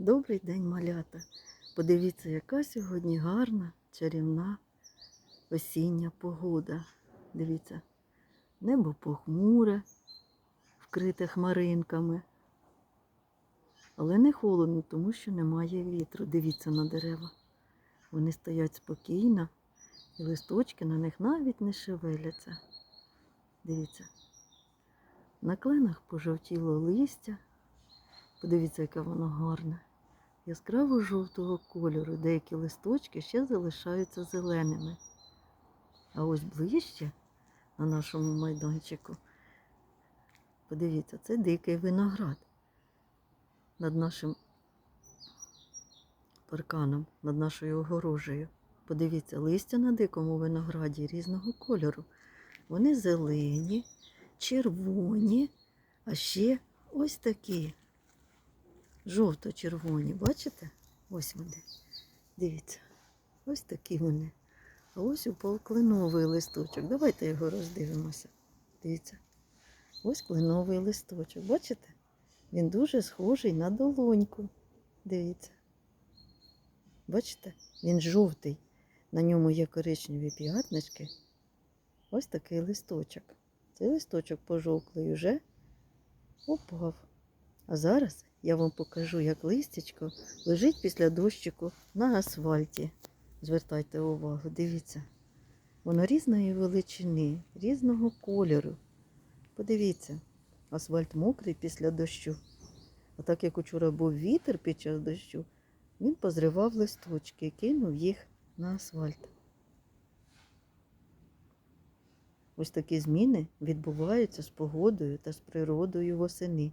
Добрий день, малята. Подивіться, яка сьогодні гарна, чарівна осіння погода. Дивіться, небо похмуре, вкрите хмаринками. Але не холодно, тому що немає вітру. Дивіться на дерева. Вони стоять спокійно, і листочки на них навіть не шевеляться. Дивіться. На кленах пожовтіло листя. Подивіться, яке воно гарне. Яскраво жовтого кольору. Деякі листочки ще залишаються зеленими. А ось ближче на нашому майданчику. Подивіться, це дикий виноград над нашим парканом, над нашою огорожею. Подивіться, листя на дикому винограді різного кольору. Вони зелені, червоні, а ще ось такі жовто-червоні. Бачите? Ось вони. Дивіться, ось такі вони. А ось упав кленовий листочок. Давайте його роздивимося. Дивіться. Ось кленовий листочок. Бачите? Він дуже схожий на долоньку. Дивіться. Бачите? Він жовтий. На ньому є коричневі п'ятнички. Ось такий листочок. Цей листочок пожовклий уже упав. А зараз я вам покажу, як листячко лежить після дощику на асфальті. Звертайте увагу, дивіться. Воно різної величини, різного кольору. Подивіться, асфальт мокрий після дощу. А так як учора був вітер під час дощу, він позривав листочки кинув їх на асфальт. Ось такі зміни відбуваються з погодою та з природою восени.